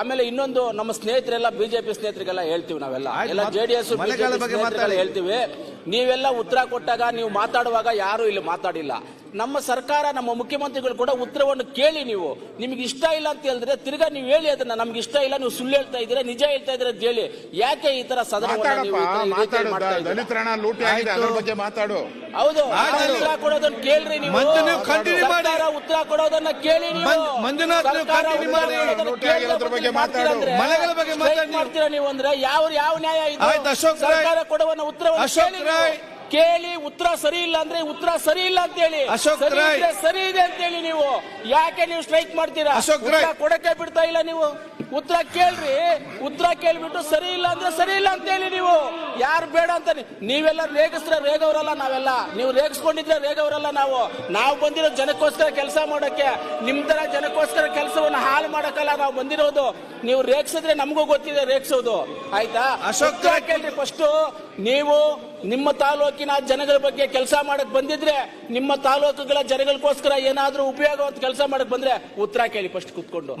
ಆಮೇಲೆ ಇನ್ನೊಂದು ನಮ್ಮ ಸ್ನೇಹಿತರೆಲ್ಲ ಬಿಜೆಪಿ ಸ್ನೇಹಿತರಿಗೆಲ್ಲ ಹೇಳ್ತೀವಿ ನಾವೆಲ್ಲ. ಎಲ್ಲ ಜೆಡಿಎಸ್. ಹೇಳ್ತೀವಿ. ನೀವೆಲ್ಲ ಉತ್ತರ ಕೊಟ್ಟಾಗ ನೀವು ಮಾತಾಡುವಾಗ ಯಾರು ಇಲ್ಲಿ ಮಾತಾಡಿಲ್ಲ. ನಮ್ಮ ಸರ್ಕಾರ ನಮ್ಮ ಮುಖ್ಯಮಂತ್ರಿಗಳು ಕೂಡ ಉತ್ತರವನ್ನು ಕೇಳಿ ನೀವು. ನಿಮ್ಗೆ ಇಷ್ಟ ಇಲ್ಲ ಅಂತ ಹೇಳಿದ್ರೆ ತಿರ್ಗಾ ನೀವು ಹೇಳಿ ಅದನ್ನ. ನಮ್ಗೆ ಇಷ್ಟ ಇಲ್ಲ ನೀವು ಸುಳ್ಳು ಹೇಳ್ತಾ ಇದ್ದೀರಾ ನಿಜ ಹೇಳ್ತಾ ಇದ್ದೀರಾ ಅಂತ ಹೇಳಿ. ಯಾಕೆ ಈ ತರ ಸದನ ಹೌದು ಕೊಡೋದನ್ನ ಕೇಳ್ರಿ ನೀವು. ಉತ್ತರ ಕೊಡೋದನ್ನ ಕೇಳಿ ಮಂಜುನಾಥ್ ಬಗ್ಗೆ ಮತ್ತೆ ಮಾಡ್ತೀರಾ ಮಾತಾಡು. ಅಂದ್ರೆ ಮಳೆಗಳ ಬಗ್ಗೆ strike ಮಾತಾಡಿ ನೀವು. ಅಂದ್ರೆ ಯಾವ ಯಾವ ನ್ಯಾಯ ಇದೆ ಆಯ್ತು, ಅಶೋಕ್ ರೈ. ಸರ್ಕಾರ ಕೊಡುವ ಉತ್ತರವನ್ನು ಅಶೋಕ್. ಕೇಳಿ ಉತ್ತರ ಸರಿ ಇಲ್ಲ ಅಂದ್ರೆ ಉತ್ತರ ಸರಿ ಇಲ್ಲ ಅಂತ ಹೇಳಿ ಅಶೋಕ್ ಸರಿ ರೈ. ಇದ್ರೆ ಸರಿ ಇದೆ ಅಂತ ಹೇಳಿ ನೀವು. ಯಾಕೆ ನೀವು ಸ್ಟ್ರೈಕ್ ಮಾಡ್ತೀರಾ? ಅಶೋಕ್ ಉತ್ತರ. ಕೊಡಕ್ಕೆ ಬಿಡ್ತಾ ಇಲ್ಲ ನೀವು. ಉತ್ತರ ಕೇಳ್ರಿ. ಉತ್ತರ ಕೇಳ್ಬಿಟ್ಟು ಸರಿ ಇಲ್ಲ ಅಂದ್ರೆ ಸರಿ ಇಲ್ಲ ಅಂತ ಹೇಳಿ ನೀವು. ಯಾರು ಬೇಡ ಅಂತ ನೀ- ನೀವೆಲ್ಲ ರೇಗಿಸ್ರೆ ರೇಗವರಲ್ಲ ನಾವೆಲ್ಲ. ನೀವು ರೇಗಿಸ್ಕೊಂಡಿದ್ರೆ ರೇಗವರಲ್ಲ ನಾವು. ನಾವು ಬಂದಿರೋ ಜನಕ್ಕೋಸ್ಕರ ಕೆಲಸ ಮಾಡೋಕೆ ನಿಮ್ ತರ ಜನಕ್ಕೋಸ್ಕರ ಕೆಲಸವನ್ನು ಹಾಳು ಮಾಡಕ್ಕಲ್ಲ ನಾವು ಬಂದಿರೋದು. ನೀವು ರೇಗಿಸಿದ್ರೆ ನಮಗೂ ಗೊತ್ತಿದೆ ರೇಗಿಸೋದು. ಆಯ್ತಾ? ಅಶೋಕ್. ಕೇಳ್ರಿ ಫಸ್ಟ್ ನೀವು ನಿಮ್ಮ ತಾಲೂಕಿನ ಜನಗಳ ಬಗ್ಗೆ ಕೆಲಸ ಮಾಡಕ್ ಬಂದಿದ್ರೆ ನಿಮ್ಮ ತಾಲೂಕುಗಳ ಜನಗಳಿಗೋಸ್ಕರ ಏನಾದ್ರೂ ಉಪಯೋಗವಂತ ಕೆಲಸ ಮಾಡಕ್ ಬಂದ್ರೆ ಉತ್ತರ ಕೇಳಿ ಫಸ್ಟ್ ಕುತ್ಕೊಂಡು.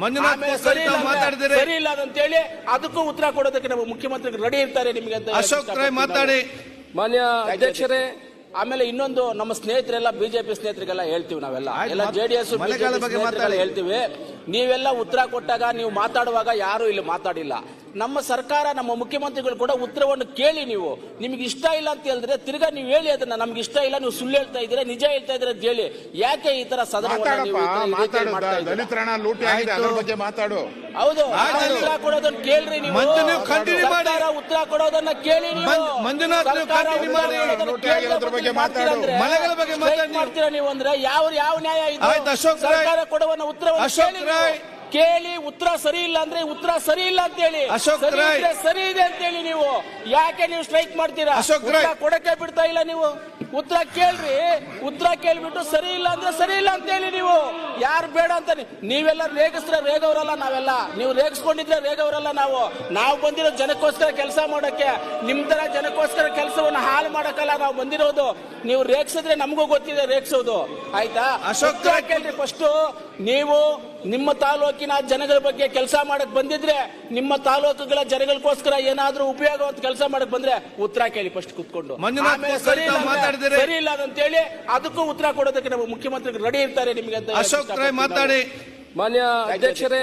ಸರಿ ಇಲ್ಲ ತಾವು ಸರಿ ಇಲ್ಲ ಅಂತ ಹೇಳಿ ಅದಕ್ಕೂ ಉತ್ತರ ಕೊಡೋದಕ್ಕೆ ನಮ್ಮ ಮುಖ್ಯಮಂತ್ರಿ ರೆಡಿ ಇರ್ತಾರೆ ನಿಮಗೆ ಅಂತ ಅಶೋಕ್ ರೈ ಮಾತಾಡಿ. ಮಾನ್ಯ ಅಧ್ಯಕ್ಷರೇ ಆಮೇಲೆ ಇನ್ನೊಂದು ನಮ್ಮ ಸ್ನೇಹಿತರೆಲ್ಲ ಬಿಜೆಪಿ ಸ್ನೇಹಿತರಿಗೆಲ್ಲ ಹೇಳ್ತೀವಿ ನಾವೆಲ್ಲ. ಎಲ್ಲ ಜೆಡಿಎಸ್ ಮಳೆಗಾಲ ಬಗ್ಗೆ ಮಾತಾಡಿ. ಹೇಳ್ತೀವಿ. ನೀವೆಲ್ಲ ಉತ್ತರ ಕೊಟ್ಟಾಗ ನೀವು ಮಾತಾಡುವಾಗ ಯಾರು ಇಲ್ಲಿ ಮಾತಾಡಿಲ್ಲ. ನಮ್ಮ ಸರ್ಕಾರ ನಮ್ಮ ಮುಖ್ಯಮಂತ್ರಿಗಳು ಕೂಡ ಉತ್ತರವನ್ನು ಕೇಳಿ ನೀವು ನಿಮ್ಗೆ ಇಷ್ಟ ಇಲ್ಲ ಅಂತ ಹೇಳಿದ್ರೆ ತಿರ್ಗಾ ನೀವು ಹೇಳಿ ಅದನ್ನ ನಮ್ಗೆ ಇಷ್ಟ ಇಲ್ಲ ನೀವು ಸುಳ್ಳು ಹೇಳ್ತಾ ಇದ್ದೀರಾ ನಿಜ ಹೇಳ್ತಾ ಇದ್ರೆ ಅಂತ ಹೇಳಿ ಯಾಕೆ ಈ ತರ ಸದನವನ್ನ ನೀವು ಈ ತರ- ಮಾಡ್ತಾ ಇದ್ದೀರಾ? ಬಗ್ಗೆ ಮಾತಾಡು ಹೌದು ನಾನು ಉತ್ತರ ಕೊಡೋದನ್ನ ಕೇಳ್ರಿ ನೀವು ಮಂಜು ನೀವು continue ಮಾಡಿ. ಸರ್ಕಾರ ಉತ್ತರ ಕೊಡೋದನ್ನ ಕೇಳಿ ನೀವು ಮಂಜು- ಮಂಜುನಾಥ್ ನೀವು ಸರ್ಕಾರ continue ಉತ್ತರ ಮಾಡಿ. ಕೊಡೋದನ್ನ ಲೂಟಿ ಕೇಳಿ ಆಗಿರೋದ್ರ ಬಗ್ಗೆ ಮಾತಾಡು. ಮಳೆಗಳ ಬಗ್ಗೆ strike ಮಾತಾಡಿ ನೀವು. ಮಾಡ್ತೀರಾ ನೀವು ಅಂದ್ರೆ ಯಾವ ಯಾವ ನ್ಯಾಯ ಇದು ಆಯ್ತು, ಅಶೋಕ್ ರಾಯ್. ಸರ್ಕಾರ ಕೊಡುವ ಉತ್ತರವನ್ನು ಅಶೋಕ್ ಕೇಳಿ. ಕೇಳಿ ಉತ್ತರ ಸರಿ ಇಲ್ಲ ಅಂದ್ರೆ ಉತ್ತರ ಸರಿ ಇಲ್ಲ ಅಂತ ಹೇಳಿ ಅಶೋಕ್ ಸರಿ ರೈ. ಇದ್ರೆ ಸರಿ ಇದೆ ಅಂತ ಹೇಳಿ ನೀವು. ಯಾಕೆ ನೀವು ಸ್ಟ್ರೈಕ್ ಮಾಡ್ತೀರಾ? ಅಶೋಕ್ ಉತ್ತರ. ಕೊಡಕ್ಕೆ ಬಿಡ್ತಾ ಇಲ್ಲ ನೀವು. ಉತ್ತರ ಕೇಳ್ರಿ. ಉತ್ತರ ಕೇಳ್ಬಿಟ್ಟು ಸರಿ ಇಲ್ಲ ಅಂದ್ರೆ ಸರಿ ಇಲ್ಲ ಅಂತ ಹೇಳಿ ನೀವು. ಯಾರು ಬೇಡ ಅಂತ ನೀ- ನೀವೆಲ್ಲ ರೇಗಿಸ್ರೆ ರೇಗವರಲ್ಲ ನಾವೆಲ್ಲ. ನೀವು ರೇಗಿಸ್ಕೊಂಡಿದ್ರೆ ರೇಗವರಲ್ಲ ನಾವು. ನಾವು ಬಂದಿರೋ ಜನಕ್ಕೋಸ್ಕರ ಕೆಲಸ ಮಾಡೋಕೆ ನಿಮ್ ತರ ಜನಕ್ಕೋಸ್ಕರ ಕೆಲಸವನ್ನು ಹಾಳು ಮಾಡಕ್ಕಲ್ಲ ನಾವು ಬಂದಿರೋದು. ನೀವು ರೇಗಿಸಿದ್ರೆ ನಮಗೂ ಗೊತ್ತಿದೆ ರೇಗಿಸೋದು. ಆಯ್ತಾ? ಅಶೋಕ್ ಉತ್ತರ. ಕೇಳ್ರಿ ಫಸ್ಟ್ ನೀವು ನಿಮ್ಮ ತಾಲೂಕಿನ ಜನಗಳ ಬಗ್ಗೆ ಕೆಲಸ ಮಾಡಕ್ ಬಂದಿದ್ರೆ ನಿಮ್ಮ ತಾಲೂಕುಗಳ ಜನಗಳಿಗೋಸ್ಕರ ಏನಾದ್ರೂ ಉಪಯೋಗವಂತ ಕೆಲಸ ಮಾಡಕ್ ಬಂದ್ರೆ ಉತ್ತರ ಕೇಳಿ ಫಸ್ಟ್ ಕುತ್ಕೊಂಡು. ಸರಿ ಇಲ್ಲ ತಾವು ಸರಿ ಇಲ್ಲ ಅಂತ ಹೇಳಿ ಅದಕ್ಕೂ ಉತ್ತರ ಕೊಡೋದಕ್ಕೆ ನಮ್ಮ ಮುಖ್ಯಮಂತ್ರಿಗಳು ರೆಡಿ ಇರ್ತಾರೆ ನಿಮಗೆ ಅಂತ ಅಶೋಕ್ ಮಾತಾಡಿ. ಮಾನ್ಯ ಅಧ್ಯಕ್ಷರೇ